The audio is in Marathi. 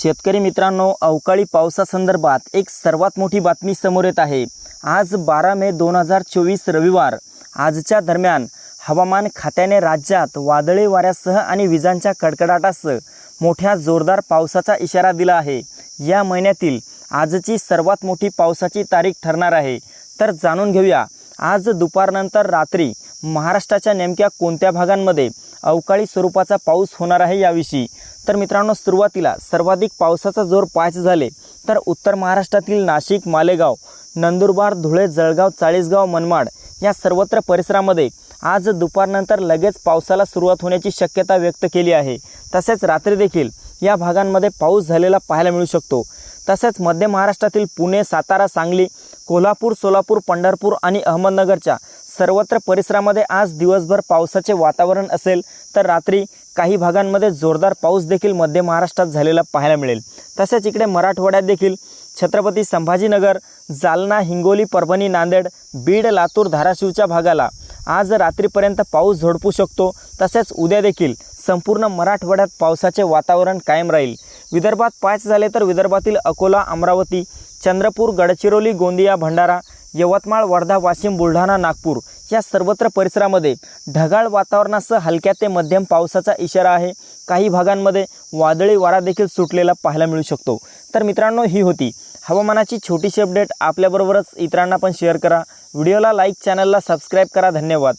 शेतकरी मित्रांनो अवकाळी पावसासंदर्भात एक सर्वात मोठी बातमी समोर येत आहे. आज बारा मे दोन हजार चोवीस रविवार. आजच्या दरम्यान हवामान खात्याने राज्यात वादळी वाऱ्यासह आणि विजांच्या कडकडाटासह मोठ्या जोरदार पावसाचा इशारा दिला आहे. या महिन्यातील आजची सर्वात मोठी पावसाची तारीख ठरणार आहे. तर जाणून घेऊया आज दुपारनंतर रात्री महाराष्ट्राच्या नेमक्या कोणत्या भागांमध्ये अवकाळी स्वरूपाचा पाऊस होणार आहे याविषयी. तर मित्रांनो सुरुवातीला सर्वाधिक पावसाचा जोर पाच झाले तर उत्तर महाराष्ट्रातील नाशिक मालेगाव नंदुरबार धुळे जळगाव चाळीसगाव मनमाड या सर्वत्र परिसरामध्ये आज दुपारनंतर लगेच पावसाला सुरुवात होण्याची शक्यता व्यक्त केली आहे. तसेच रात्री देखील या भागांमध्ये पाऊस झालेला पाहायला मिळू शकतो. तसेच मध्य महाराष्ट्रातील पुणे सातारा सांगली कोल्हापूर सोलापूर पंढरपूर आणि अहमदनगरच्या सर्वत्र परिसरामध्ये आज दिवसभर पावसाचे वातावरण असेल तर रात्री काही भागांमध्ये जोरदार पाऊस देखील मध्य महाराष्ट्रात झालेला पाहायला मिळेल. तसेच इकडे मराठवाड्यात देखील छत्रपती संभाजीनगर जालना हिंगोली परभणी नांदेड बीड लातूर धाराशिवच्या भागाला आज रात्रीपर्यंत पाऊस झोडपू शकतो. तसेच उद्या देखील संपूर्ण मराठवाड्यात पावसाचे वातावरण कायम राहील. विदर्भात पाच झाले तर विदर्भातील अकोला अमरावती चंद्रपूर गडचिरोली गोंदिया भंडारा यवतमाळ वर्धा वाशिम बुलढाणा नागपूर या सर्वत्र परिसरामध्ये ढगाळ वातावरणासह हलक्या ते मध्यम पावसाचा इशारा आहे. काही भागांमध्ये वादळी वारा देखील सुटलेला पाहायला मिळू शकतो. तर मित्रांनो ही होती हवामानाची छोटीशी अपडेट. आपल्याबरोबरच इतरांना पण शेअर करा. व्हिडिओला लाईक चॅनलला सबस्क्राईब करा. धन्यवाद.